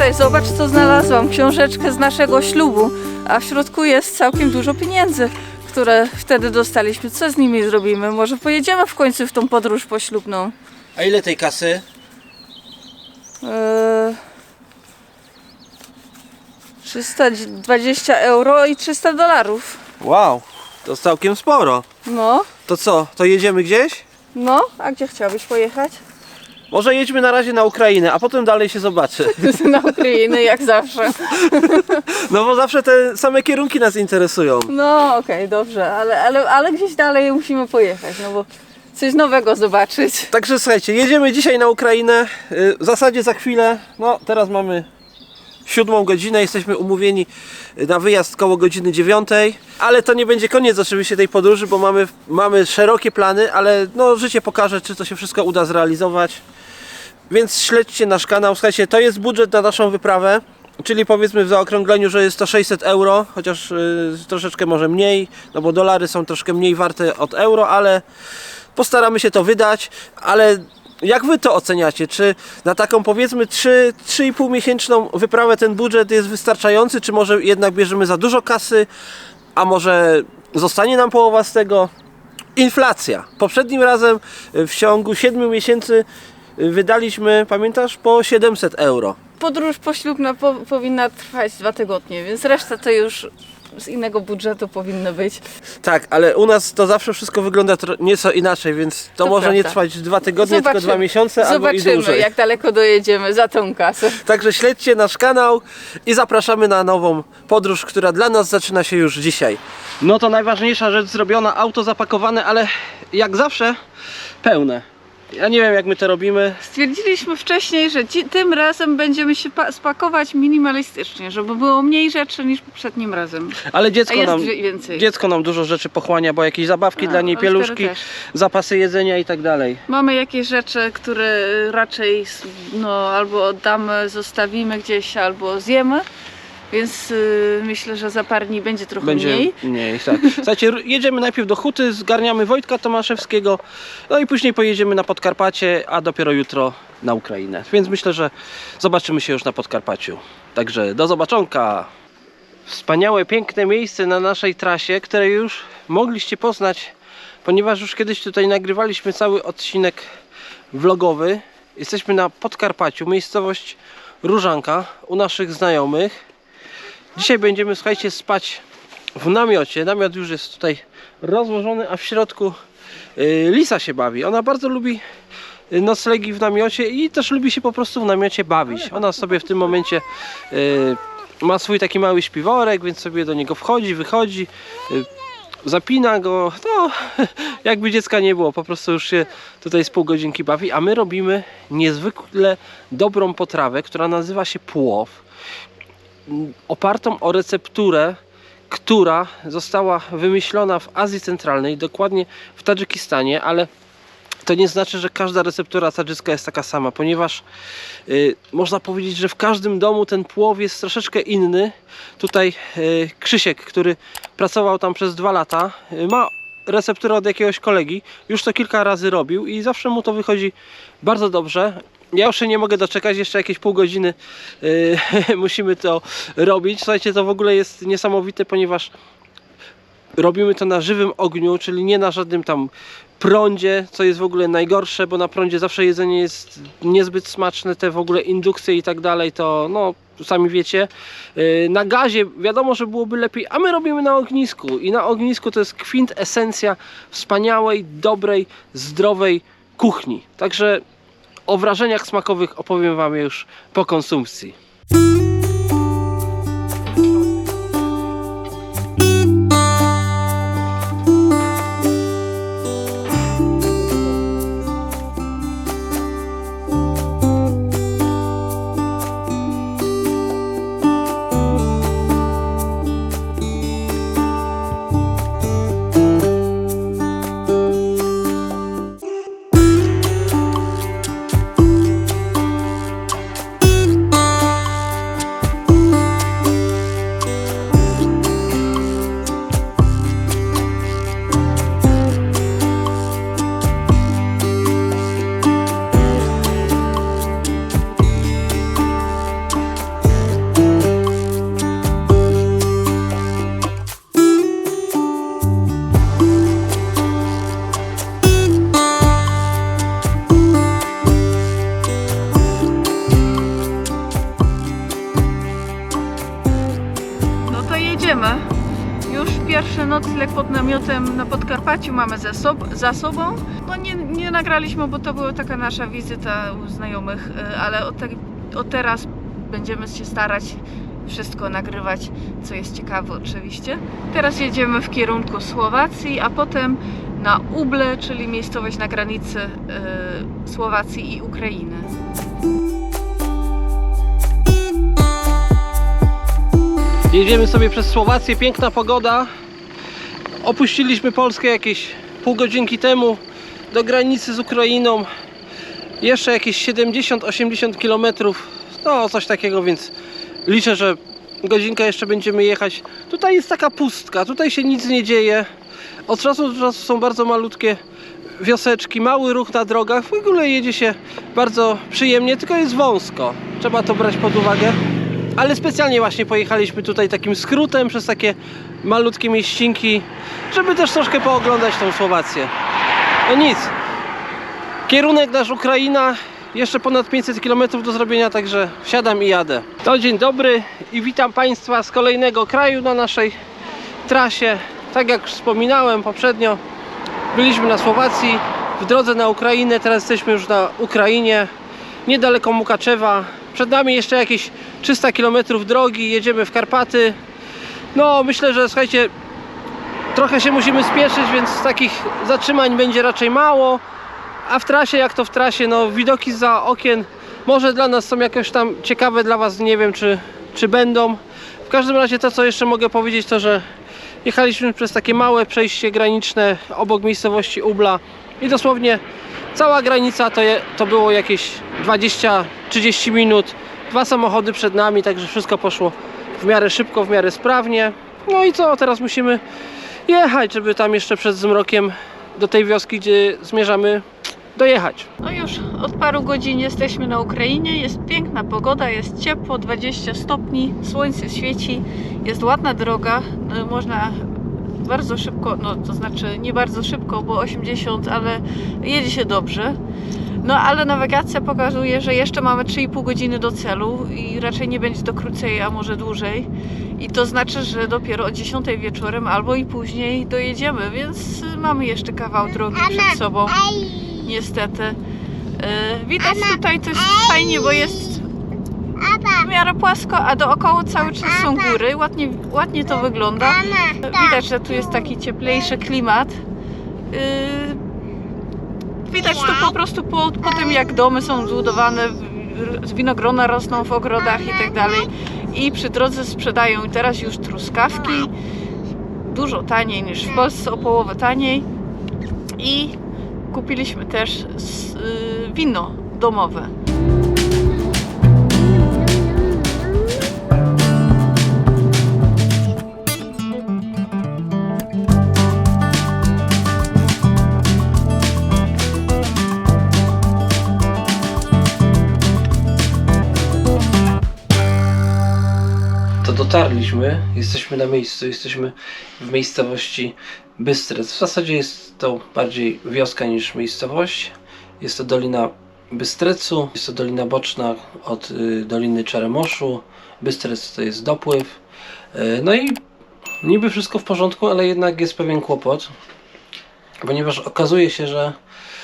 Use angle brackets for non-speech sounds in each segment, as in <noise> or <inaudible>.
Tutaj, zobacz co znalazłam. Książeczkę z naszego ślubu. A w środku jest całkiem dużo pieniędzy, które wtedy dostaliśmy. Co z nimi zrobimy? Może pojedziemy w końcu w tą podróż poślubną? A ile tej kasy? Eee, 320 euro i 300 dolarów. Wow, to całkiem sporo. No, To co, to jedziemy gdzieś? no, a gdzie chciałbyś pojechać? Może jedźmy na razie na Ukrainę, a potem dalej się zobaczy. <laughs> Na Ukrainę, jak zawsze. <laughs> No bo zawsze te same kierunki nas interesują. No, okej, dobrze, ale, ale, ale gdzieś dalej musimy pojechać, no bo coś nowego zobaczyć. Także słuchajcie, jedziemy dzisiaj na Ukrainę. Y, W zasadzie za chwilę, no teraz mamy siódmą godzinę, jesteśmy umówieni na wyjazd koło godziny dziewiątej, ale to nie będzie koniec oczywiście tej podróży, bo mamy, mamy szerokie plany, ale no życie pokaże, czy to się wszystko uda zrealizować. Więc śledźcie nasz kanał. Słuchajcie, to jest budżet na naszą wyprawę. Czyli powiedzmy w zaokrągleniu, że jest to 600 euro, chociaż y, troszeczkę może mniej, no bo dolary są troszkę mniej warte od euro, ale postaramy się to wydać. Ale jak wy to oceniacie? Czy na taką powiedzmy 3, 3,5 miesięczną wyprawę ten budżet jest wystarczający, czy może jednak bierzemy za dużo kasy, a może zostanie nam połowa z tego? Inflacja. Poprzednim razem y, w ciągu 7 miesięcy wydaliśmy, pamiętasz, po 700 euro. Podróż poślubna po, powinna trwać dwa tygodnie, więc reszta to już z innego budżetu powinno być. Tak, ale u nas to zawsze wszystko wygląda nieco inaczej, więc to, To może nie prawda. trwać dwa tygodnie, tylko Zobaczymy. dwa miesiące albo i Zobaczymy, dłużej. jak daleko dojedziemy za tą kasę. Także śledźcie nasz kanał i zapraszamy na nową podróż, która dla nas zaczyna się już dzisiaj. No to najważniejsza rzecz zrobiona, auto zapakowane, ale jak zawsze pełne. Ja nie wiem jak my to robimy. Stwierdziliśmy wcześniej, że ci, tym razem będziemy się pa- spakować minimalistycznie, żeby było mniej rzeczy niż poprzednim razem. Ale dziecko nam, więcej. dziecko nam dużo rzeczy pochłania, bo jakieś zabawki dla niej, pieluszki, zapasy jedzenia i tak dalej. Mamy jakieś rzeczy, które raczej no, albo oddamy, zostawimy gdzieś, albo zjemy. Więc y, myślę, że za parę dni będzie trochę Będzie mniej. mniej, tak. <laughs> Słuchajcie, jedziemy najpierw do Huty, zgarniamy Wojtka Tomaszewskiego, no i później pojedziemy na Podkarpacie, a dopiero jutro na Ukrainę. Więc myślę, że zobaczymy się już na Podkarpaciu. Także do zobaczonka! Wspaniałe, piękne miejsce na naszej trasie, które już mogliście poznać, ponieważ już kiedyś tutaj nagrywaliśmy cały odcinek vlogowy. Jesteśmy na Podkarpaciu, miejscowość Różanka, u naszych znajomych. Dzisiaj będziemy, słuchajcie, spać w namiocie. Namiot już jest tutaj rozłożony, a w środku y, Lisa się bawi. Ona bardzo lubi y, noclegi w namiocie i też lubi się po prostu w namiocie bawić. Ona sobie w tym momencie y, ma swój taki mały śpiworek, więc sobie do niego wchodzi, wychodzi. Zapina go, no <laughs> jakby dziecka nie było, po prostu już się tutaj z pół godzinki bawi, a my robimy niezwykle dobrą potrawę, która nazywa się płow opartą o recepturę, która została wymyślona w Azji Centralnej, dokładnie w Tadżykistanie, ale to nie znaczy, że każda receptura tadżycka jest taka sama, ponieważ y, można powiedzieć, że w każdym domu ten płow jest troszeczkę inny. Tutaj y, Krzysiek, który pracował tam przez dwa lata, y, ma recepturę od jakiegoś kolegi, już to kilka razy robił i zawsze mu to wychodzi bardzo dobrze. Ja już się nie mogę doczekać, jeszcze jakieś pół godziny y, <laughs> musimy to robić. Słuchajcie, to w ogóle jest niesamowite, ponieważ robimy to na żywym ogniu, czyli nie na żadnym tam prądzie, co jest w ogóle najgorsze, bo na prądzie zawsze jedzenie jest niezbyt smaczne, te w ogóle indukcje i tak dalej, to no sami wiecie. Yy, Na gazie wiadomo, że byłoby lepiej, a my robimy na ognisku i na ognisku to jest kwintesencja wspaniałej, dobrej, zdrowej kuchni. Także o wrażeniach smakowych opowiem Wam już po konsumpcji. Mamy za, sob- za sobą. No nie, nie nagraliśmy, bo to była taka nasza wizyta u znajomych, y, ale od, od teraz będziemy się starać wszystko nagrywać, co jest ciekawe oczywiście. Teraz jedziemy w kierunku Słowacji, a potem na Uble, czyli miejscowość na granicy y, Słowacji i Ukrainy. Jedziemy sobie przez Słowację, piękna pogoda. Opuściliśmy Polskę jakieś pół godzinki temu do granicy z Ukrainą. Jeszcze jakieś 70-80 km. No, coś takiego, więc liczę, że godzinkę jeszcze będziemy jechać. Tutaj jest taka pustka, tutaj się nic nie dzieje. Od czasu do czasu są bardzo malutkie wioseczki, mały ruch na drogach. W ogóle jedzie się bardzo przyjemnie, tylko jest wąsko. Trzeba to brać pod uwagę. Ale specjalnie właśnie pojechaliśmy tutaj takim skrótem przez takie malutkie mieścinki, żeby też troszkę pooglądać tą Słowację. No nic. Kierunek nasz Ukraina, jeszcze ponad 500 km do zrobienia, także wsiadam i jadę. To dzień dobry i witam Państwa z kolejnego kraju na naszej trasie. Tak jak wspominałem poprzednio, byliśmy na Słowacji, w drodze na Ukrainę, teraz jesteśmy już na Ukrainie, niedaleko Mukaczewa. Przed nami jeszcze jakieś 300 km drogi, jedziemy w Karpaty. No, myślę, że słuchajcie, trochę się musimy spieszyć, więc takich zatrzymań będzie raczej mało. A w trasie, jak to w trasie, no widoki za okien może dla nas są jakoś tam ciekawe, dla Was nie wiem, czy, czy będą. W każdym razie to, co jeszcze mogę powiedzieć, to że jechaliśmy przez takie małe przejście graniczne obok miejscowości Ubla i dosłownie cała granica to, je, to było jakieś 20-30 minut. Dwa samochody przed nami, także wszystko poszło w miarę szybko, w miarę sprawnie. No i co, teraz musimy jechać, żeby tam jeszcze przed zmrokiem do tej wioski, gdzie zmierzamy, dojechać. No już od paru godzin jesteśmy na Ukrainie. Jest piękna pogoda, jest ciepło, 20 stopni, słońce świeci, jest ładna droga. no, Można bardzo szybko, no to znaczy nie bardzo szybko, bo 80, ale jedzie się dobrze. No ale nawigacja pokazuje, że jeszcze mamy 3,5 godziny do celu i raczej nie będzie to krócej, a może dłużej. I to znaczy, że dopiero o 10 wieczorem albo i później dojedziemy, więc mamy jeszcze kawał drogi przed sobą niestety. E, widać tutaj jest fajnie, bo jest w miarę płasko, a dookoła cały czas są góry. Ładnie, ładnie to wygląda. Widać, że tu jest taki cieplejszy klimat. E, Widać to po prostu po, po tym, jak domy są zbudowane, winogrona rosną w ogrodach i tak dalej. I przy drodze sprzedają teraz już truskawki. Dużo taniej niż w Polsce, o połowę taniej. I kupiliśmy też y, wino domowe. Jesteśmy na miejscu, jesteśmy w miejscowości Bystrec. W zasadzie jest to bardziej wioska niż miejscowość. Jest to Dolina Bystrecu, jest to dolina boczna od y, Doliny Czeremoszu. Bystrec to jest dopływ. Y, no i niby wszystko w porządku, ale jednak jest pewien kłopot, ponieważ okazuje się, że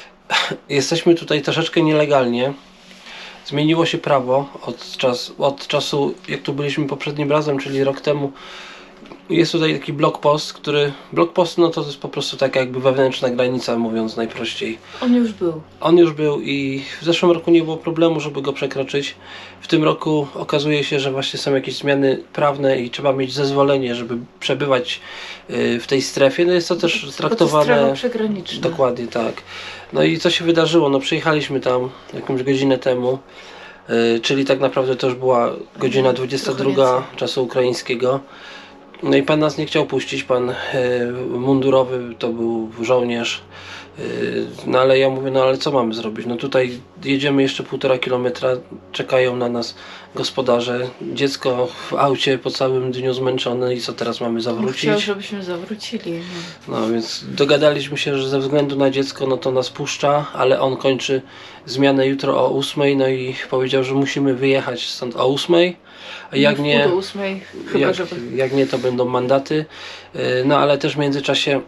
<laughs> jesteśmy tutaj troszeczkę nielegalnie. Zmieniło się prawo od, czas, od czasu, jak tu byliśmy poprzednim razem, czyli rok temu. Jest tutaj taki blokpost, który. Blokpost, no to jest po prostu taka jakby wewnętrzna granica, mówiąc najprościej. On już był. On już był i w zeszłym roku nie było problemu, żeby go przekroczyć. W tym roku okazuje się, że właśnie są jakieś zmiany prawne i trzeba mieć zezwolenie, żeby przebywać y, w tej strefie. No jest to też traktowane. przegraniczna. Dokładnie tak. No i co się wydarzyło? No przyjechaliśmy tam jakąś godzinę temu, yy, czyli tak naprawdę to już była godzina 22 więcej. czasu ukraińskiego. No i pan nas nie chciał puścić, pan yy, mundurowy to był żołnierz No ale ja mówię, no ale co mamy zrobić? No tutaj jedziemy jeszcze półtora kilometra, czekają na nas gospodarze, dziecko w aucie po całym dniu zmęczone i co teraz mamy zawrócić? Chciał, żebyśmy zawrócili. no. No więc dogadaliśmy się, że ze względu na dziecko, no to nas puszcza, ale on kończy zmianę jutro o 8, no i powiedział, że musimy wyjechać stąd o 8, a jak W pół nie, do ósmej, chyba jak, żeby... jak nie to będą mandaty, Yy, no ale też w międzyczasie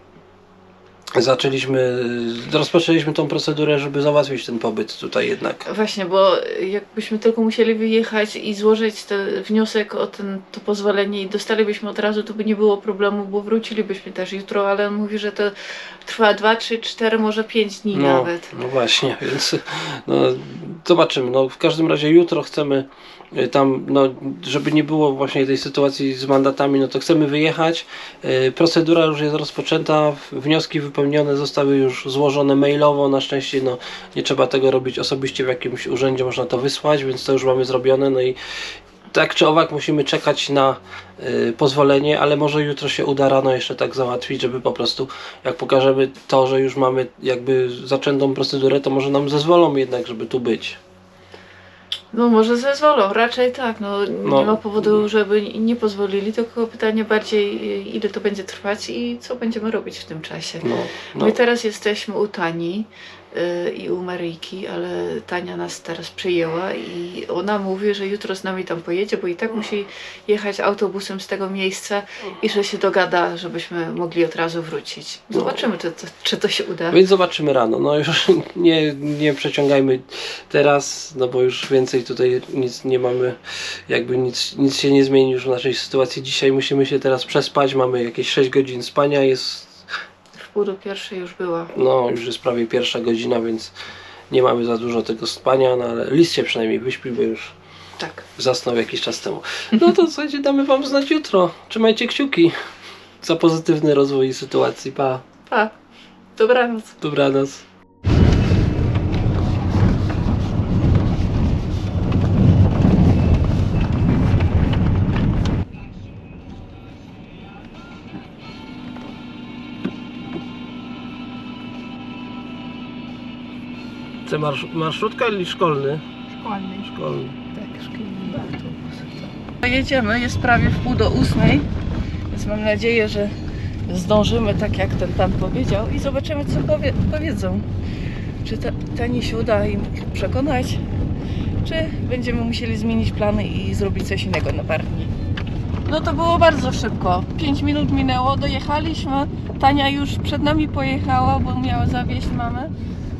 zaczęliśmy, rozpoczęliśmy tą procedurę, żeby załatwić ten pobyt tutaj jednak. Właśnie, bo jakbyśmy tylko musieli wyjechać i złożyć ten wniosek o ten, to pozwolenie i dostalibyśmy od razu, to by nie było problemu, bo wrócilibyśmy też jutro, ale on mówi, że to trwa 2, 3, 4, może 5 dni No, nawet. no właśnie, <laughs> więc no, zobaczymy. No, w każdym razie jutro chcemy tam, no, żeby nie było właśnie tej sytuacji z mandatami, no to chcemy wyjechać. Y, Procedura już jest rozpoczęta, wnioski wypełnione zostały już złożone mailowo. Na szczęście no, nie trzeba tego robić osobiście w jakimś urzędzie, można to wysłać, więc to już mamy zrobione. No i tak czy owak musimy czekać na y, pozwolenie, ale może jutro się uda rano jeszcze tak załatwić, żeby po prostu jak pokażemy to, że już mamy jakby zaczętą procedurę, to może nam zezwolą jednak, żeby tu być. No może zezwolą, raczej tak, no, No. nie ma powodu, żeby nie pozwolili, tylko pytanie bardziej ile to będzie trwać i co będziemy robić w tym czasie. No, no. My teraz jesteśmy u Tani i u Maryjki, ale Tania nas teraz przyjęła i ona mówi, że jutro z nami tam pojedzie, bo i tak musi jechać autobusem z tego miejsca i że się dogada, żebyśmy mogli od razu wrócić. Zobaczymy, czy to, czy to się uda. Więc zobaczymy rano. No już <laughs> nie, nie przeciągajmy teraz, no bo już więcej tutaj nic nie mamy, jakby nic, nic się nie zmieni już w naszej sytuacji. Dzisiaj musimy się teraz przespać, mamy jakieś 6 godzin spania, jest pół do pierwszej już była. No, już jest prawie pierwsza godzina, więc nie mamy za dużo tego spania, no ale list się przynajmniej wyśpi, bo już Tak. zasnął jakiś czas temu. No to <laughs> słuchajcie, damy wam znać jutro. Trzymajcie kciuki za pozytywny rozwój sytuacji. Pa, Pa. Dobranoc. dobranoc. Czy marsz, marszrutka ili szkolny? Szkolny. Szkolny. Tak, szkolny autobus. Jedziemy, jest prawie w pół do ósmej, więc mam nadzieję, że zdążymy tak jak ten pan powiedział i zobaczymy co powie, powiedzą. Czy ta, tani się uda im przekonać, czy będziemy musieli zmienić plany i zrobić coś innego na parę dni. No to było bardzo szybko. 5 minut minęło, dojechaliśmy. Tania już przed nami pojechała, bo miała zawieźć mamę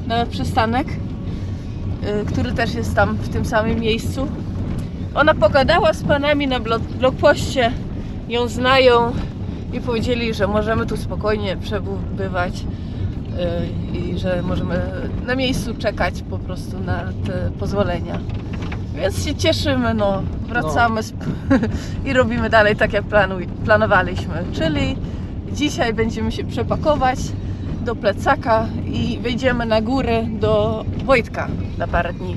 na przystanek, który też jest tam w tym samym miejscu. Ona pogadała z panami na blokpoście, ją znają i powiedzieli, że możemy tu spokojnie przebywać y, i że możemy na miejscu czekać po prostu na te pozwolenia. Więc się cieszymy, no, wracamy z, <laughs> i robimy dalej tak jak planuj, planowaliśmy. Czyli dzisiaj będziemy się przepakować do plecaka i wejdziemy na górę do Wojtka na parę dni.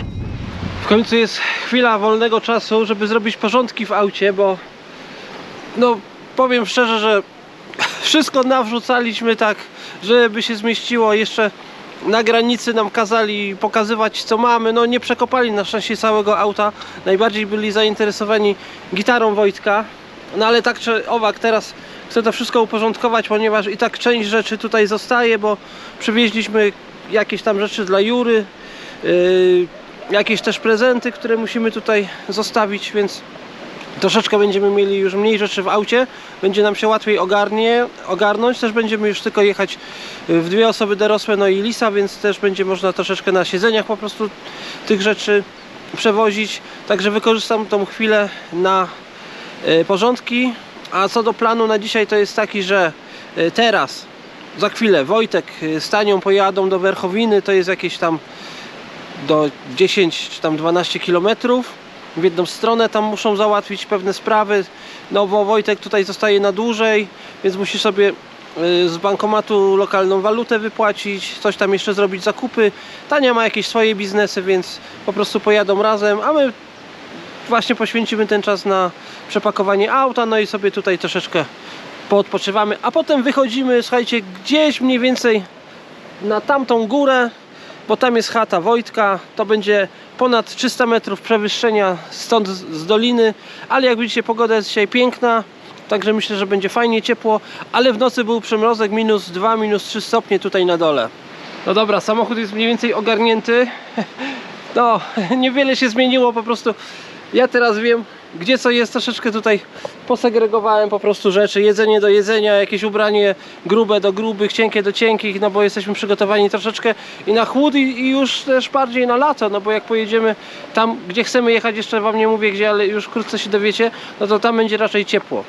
W końcu jest chwila wolnego czasu, żeby zrobić porządki w aucie, bo no powiem szczerze, że <laughs> wszystko nawrzucaliśmy tak, żeby się zmieściło. Jeszcze na granicy nam kazali pokazywać co mamy. No nie przekopali na szczęście całego auta. Najbardziej byli zainteresowani gitarą Wojtka. No ale tak czy owak teraz chcę to wszystko uporządkować, ponieważ i tak część rzeczy tutaj zostaje, bo przywieźliśmy jakieś tam rzeczy dla Jury. Yy, jakieś też prezenty, które musimy tutaj zostawić, więc troszeczkę będziemy mieli już mniej rzeczy w aucie, będzie nam się łatwiej ogarnie, ogarnąć, też będziemy już tylko jechać w dwie osoby dorosłe, no i Lisa, więc też będzie można troszeczkę na siedzeniach po prostu tych rzeczy przewozić, także wykorzystam tą chwilę na e, porządki, a co do planu na dzisiaj to jest taki, że e, teraz za chwilę Wojtek e, z Tanią pojadą do Werchowiny, to jest jakieś tam do 10 czy tam 12 kilometrów. W jedną stronę tam muszą załatwić pewne sprawy. No bo Wojtek tutaj zostaje na dłużej więc musi sobie y, z bankomatu lokalną walutę wypłacić coś tam jeszcze zrobić zakupy. Tania ma jakieś swoje biznesy więc po prostu pojadą razem a my właśnie poświęcimy ten czas na przepakowanie auta no i sobie tutaj troszeczkę poodpoczywamy a potem wychodzimy słuchajcie gdzieś mniej więcej na tamtą górę, bo tam jest chata Wojtka. To będzie ponad 300 metrów przewyższenia stąd z doliny, ale jak widzicie pogoda jest dzisiaj piękna, także myślę, że będzie fajnie ciepło, ale w nocy był przymrozek minus 2, minus 3 stopnie tutaj na dole. No dobra, samochód jest mniej więcej ogarnięty. <laughs> No, <laughs> niewiele się zmieniło, po prostu ja teraz wiem, gdzie co jest, troszeczkę tutaj posegregowałem po prostu rzeczy, jedzenie do jedzenia, jakieś ubranie grube do grubych, cienkie do cienkich, no bo jesteśmy przygotowani troszeczkę i na chłód i, już też bardziej na lato, no bo jak pojedziemy tam, gdzie chcemy jechać, jeszcze wam nie mówię gdzie, ale już wkrótce się dowiecie, no to tam będzie raczej ciepło.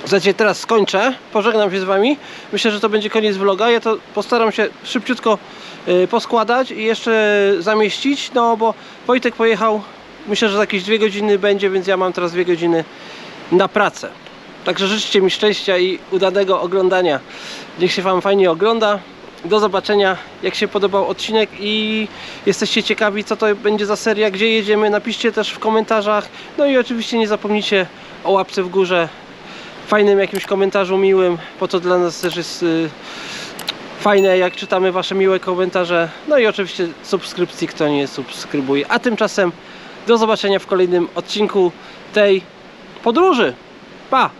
Słuchajcie, teraz skończę, pożegnam się z Wami. Myślę, że to będzie koniec vloga. Ja to postaram się szybciutko y, poskładać i jeszcze zamieścić, no bo Wojtek pojechał, myślę, że jakieś dwie godziny będzie, więc ja mam teraz dwie godziny na pracę. Także życzcie mi szczęścia i udanego oglądania. Niech się Wam fajnie ogląda. Do zobaczenia, jak się podobał odcinek i jesteście ciekawi, co to będzie za seria, gdzie jedziemy. Napiszcie też w komentarzach. No i oczywiście nie zapomnijcie o łapce w górze, fajnym jakimś komentarzu miłym, po to dla nas też jest y, fajne, jak czytamy Wasze miłe komentarze. No i oczywiście subskrypcji, kto nie subskrybuje. A tymczasem do zobaczenia w kolejnym odcinku tej podróży. Pa!